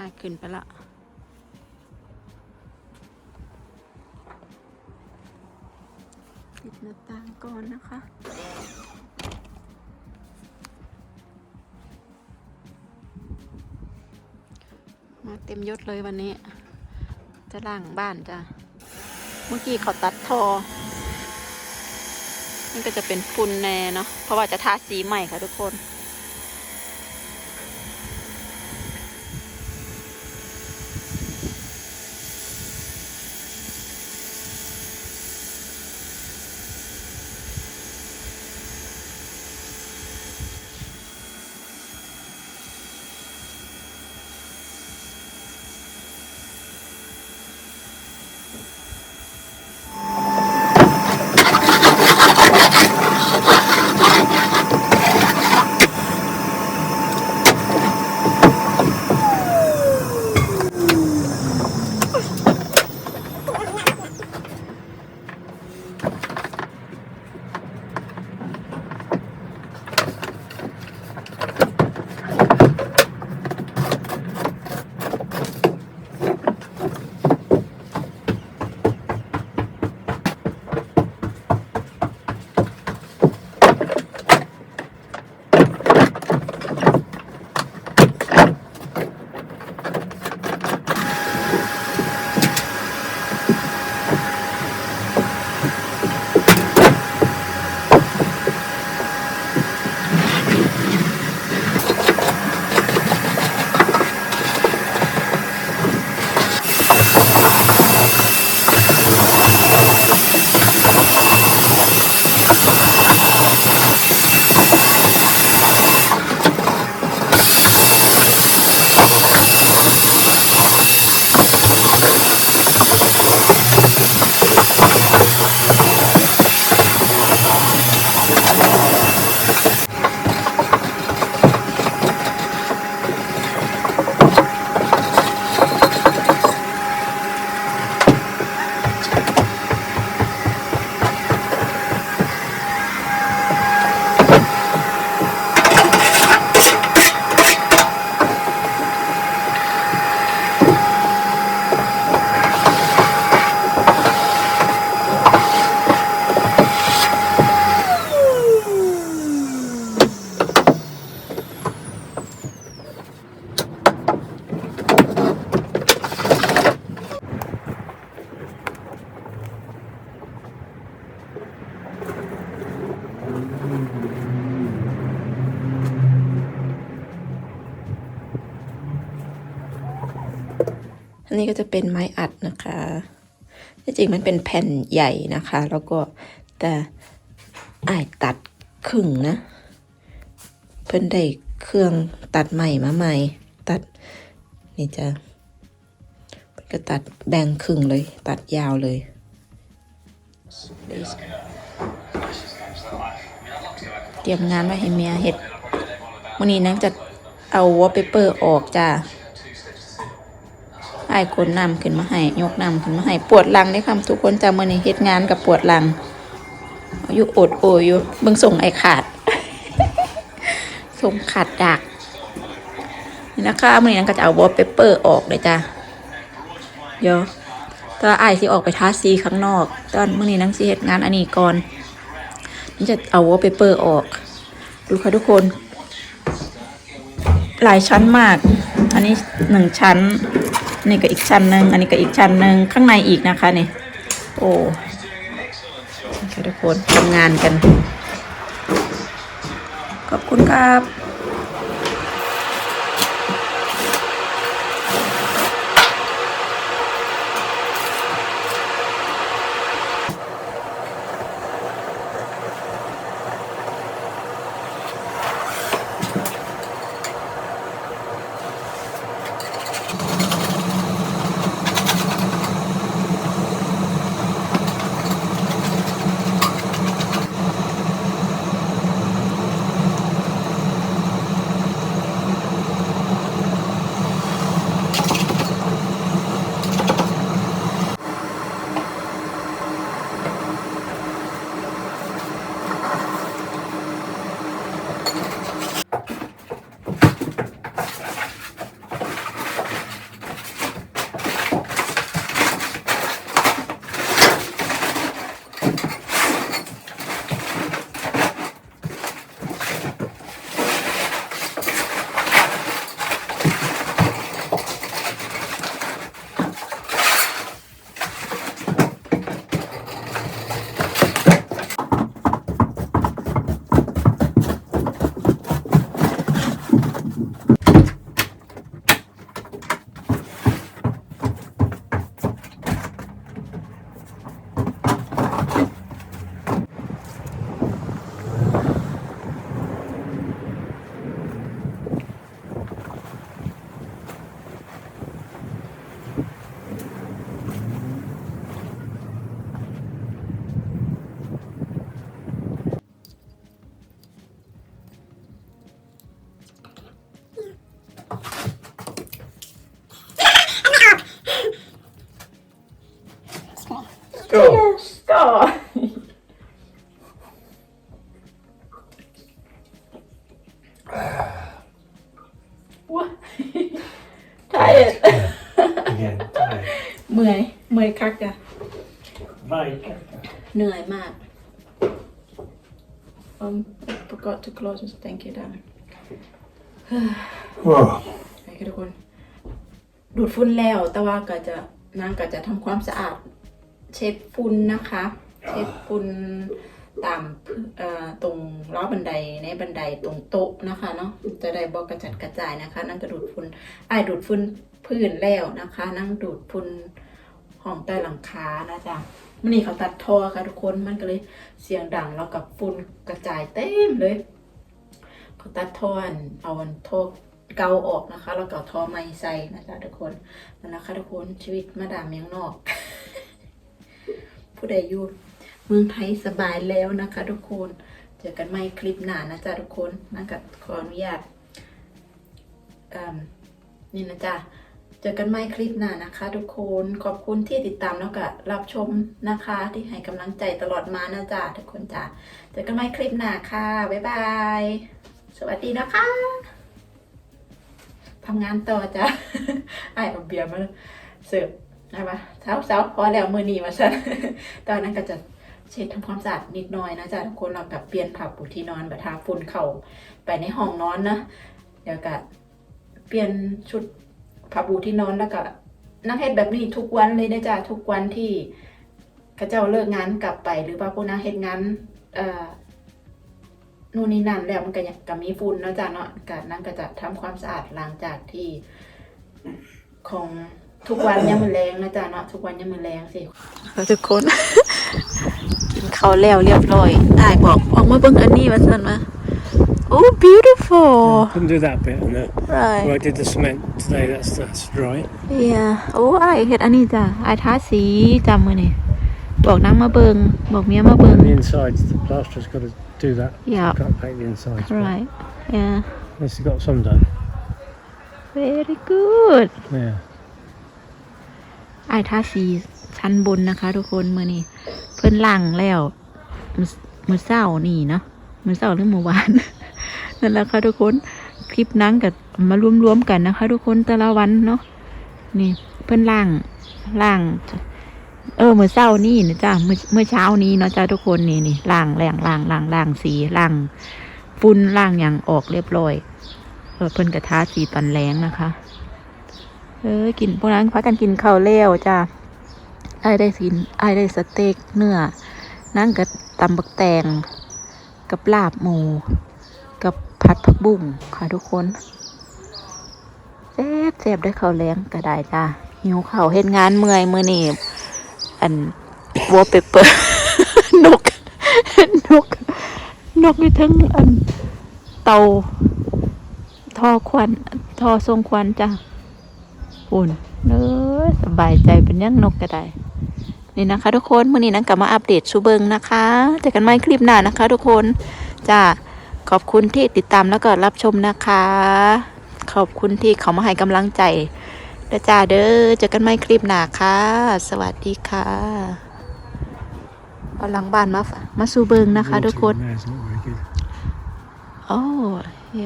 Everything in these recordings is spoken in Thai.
อะขึ้นไปละปิดหน้าต่างก่อนนะคะมาเต็มยศเลยวันนี้ จะล่างบ้านจ้ะ เมื่อกี้เขาตัดทอนี่ก็จะเป็นฝุ่นแน่เนาะ เพราะว่าจะทาสีใหม่ค่ะทุกคน อันนี้ก็จะเป็นไม้อัดนะคะที่จริงมันเป็นแผ่นใหญ่นะคะ แล้วก็แต่อายตัดครึ่งนะ เพิ่นได้เครื่องตัดใหม่มาใหม่ ตัดนี่จะก็ตัดแบ่งครึ่งเลย ตัดยาวเลยเตรียมงานไว้ให้เมียเห็ดวันนี้นังจะเอาวอลเปเปอร์ออกจ้า ไอ้ายคนนำขึ้นมาให้ยกนำขึ้นมาให้ปวดหลังได้อคำทุกคนจำมื่อนี้เฮ็ดงานกับปวดหลังอายุอดโอยอยู่เบิ่งส่งไอ้ขาดส่งขาดดักนี่นะคะมื่อนี้นังก็จะเอาวอลเปเปอร์ออกเลยจ้ะเดี๋ยวตอนไอ้ายสิออกไปทาสีข้างนอก ตอนมื่อนี้นังสิเฮ็ดงานอันนี้ก่อนนี่จะเอาวอลเปเปอร์ออก ดูค่ะทุกคน หลายชั้นมาก อันนี้หนึ่งชั้น นี่ก็อีกชั้นหนึ่งอันนี้ก็อีกชั้นหนึ่งข้างในอีกนะคะนี่ โอ้ค่ะทุกคนทำงานกัน ขอบคุณครับ เมื่อยเมื่อยคักจ้ะ Mike. เหนื่อยมาก um I forgot to close this thank you down Oh. โอเคทุกคน ดูดฝุ่นแล้ว แต่ว่าก็จะนางก็จะทำความสะอาด เช็ดฝุ่นนะคะ เช็ดฝุ่นตามพื้นเอ่อตรงล้อบันไดในบันไดตรงโต๊ะนะคะเนาะจะได้บอกกระจัดกระจายนะคะ นั่งกระดูดฝุ่นไอ้ายดูดฝุ่นพื้นแล้วนะคะ นั่งดูดฝุ่น ห้องใต้หลังคานะจ๊ะมันนี่เขาตัดทอค่ะทุกคนมันก็เลยเสียงดังแล้วกับฝุ่นกระจายเต็มเลยเขาตัดทอนเอาอันทอเกาออกนะคะ แล้วก็เอาทอไม้ใส่นะจ๊ะทุกคนนั่นนะคะทุกคนชีวิตมาดามเมียงนอก ผู้ใดอยู่เมืองไทยสบายแล้วนะคะ ทุกคนเจอกันใหม่คลิปหน้านะจ๊ะทุกคนนั่นก็ขออนุญาตอืมนี่นะจ๊ะ เจอกันใหม่คลิปหน้านะคะ ทุกคนขอบคุณที่ติดตามแล้วก็รับชมนะคะ ที่ให้กำลังใจตลอดมานะจ๊ะทุกคนจ้ะเจอกันใหม่คลิปหน้าค่ะบ๊ายบายสวัสดีนะคะทำงานต่อจ้ะไอ้เอาเบียร์มาเสิร์ฟนะปะเช้าเช้าพอแล้วมือนีมาซะตอนนั้นก็จะเช็ดทำความสะอาดนิดหน่อยนะจ๊ะทุกคนเรากับเปลี่ยนผ้าปูที่นอนแบบทาฝุ่นเข่าไปในห้องนอนนะเดี๋ยวก็เปลี่ยนชุด ผ้าปูที่นอนแล้วก็นั่งเฮ็ดแบบนี้ทุกวันเลยนะจ๊ะทุกวันที่ข้าเจ้าเลิกงานกลับไป หรือว่าพวกนางเฮ็ดงานเอ่อนู่นนี่นั่นแล้วมันก็ยังก็มีฝุ่นนะจ้ะเนาะกนั่นก็จะทำความสะอาดหลังจากที่ของทุกวันยังมือแรงนะจ๊ะเนาะทุกวันยังมือแรงสิทุกคน กินข้าวแล้วเรียบร้อยได้บอกออกมาเบิ่งอันนี้ว่าซั่นว่า โอ้ beautiful Couldn't do that bit on it. right Well, I did the cement today. That's that's dry. yeah โอ้ไอายเฮ็ดอันนี้จ้ะไอายทาสีจำมื้อนี้บอกนางมาเบิ่งบอกเมียมาเบิ่ง And the insides, the plaster's got to do that. yeah Can't paint the insides. but right yeah At least it got some done. very good Yeah. ไอายทาสีชั้นบนนะคะ ทุกคนมือนี้เพิ่นล่างแล้วมือมือเศร้านี่เนาะมือเศร้าหรือมือวาน นั่นแหละค่ะทุกคนคลิปนั่งกับมารวมๆกันนะคะ ทุกคนแต่ละวันเนาะนี่เพิ่อนล่างล่าง เออเมื่อเศร้านี่นะจ้ามือเมื่อเช้านี้เนาะจ้าทุกคนนี่นี่ล่างแรงล่างล่างล่างสีล่างฝุ่นล่างอย่างออกเรียบร้อยเพิ่นกระทาสีตอนแรงนะคะ เออกินพวกนั้นพักกันกินข้าวแล้วจ้าไอ้ได้สินไอ้ได้สเต็กเนื้อนั่งกับตำบักแตงกับลาบหมู ผัดผักบุ้งค่ะทุกคนแซ่บแซ่บได้ข้าวแรงก็ได้จ้าหิวข้าวเฮ็ดงานเมื่อยมือนี้อันวอลเปเปอร์นกนกนกอยู่ทั้งอันเตาทอควันทอทรงควันจ้าอุ่นเนื้อสบายใจเป็นยังนกก็ได้นี่นะคะ ทุกคนมื่อนี้นังกลับมาอัปเดตชูเบิงนะคะเจอกันใหม่คลิปหน้านะคะ ทุกคนจ้า ขอบคุณที่ติดตามแล้วก็รับชมนะคะ ขอบคุณที่เขามาให้กำลังใจเด้อจ้าเด้อเจอกันใหม่คลิปหน้าค่ะ สวัสดีค่ะ เอาหลังบ้านมาฝมาสูเบิงนะคะทุกคน Water in there's not very good. โอ้ย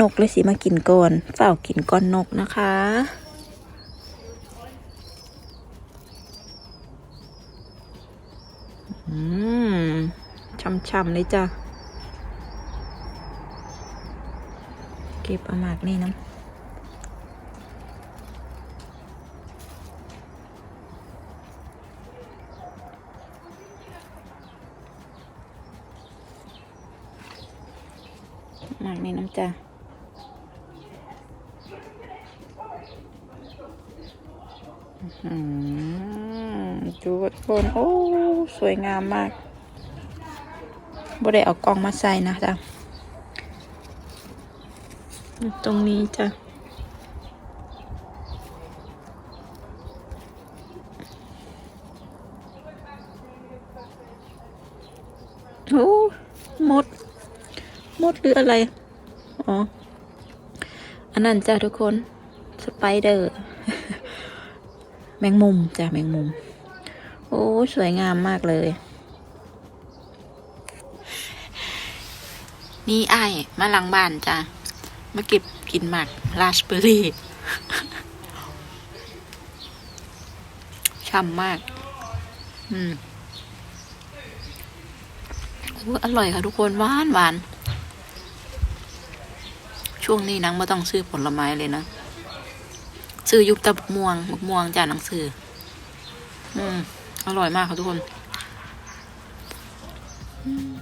นกเลยสิมากินก่อนเฝ้ากินก่อนนกนะคะอืม ช่ำๆเลยจ้ะ เก็บอามากนี่น้ำมากนี่น้ำจ้ะอืมดูทุกคน โอ้ สวยงามมาก บ่ได้เอากล้องมาใส่นะจ๊ะตรงนี้จ้ะโอ้มด มดหรืออะไร อ๋อ อันนั้นจ้ะทุกคน สไปเดอร์ แมงมุมจ้ะแมงมุม โอ้ สวยงามมากเลย นี่ไอ้มาหลังบ้านจ้ะมาเก็บกินหมากราสเบอร์รี่ช่ำมาก อืมโอ้อร่อยค่ะทุกคนหวานหวาน ช่วงนี้นังไม่ต้องซื้อผลไม้เลยนะ ซื้อยุบตะบกม่วงบกม่วงจ้าหนังสือ อืม อร่อยมากค่ะทุกคน อืม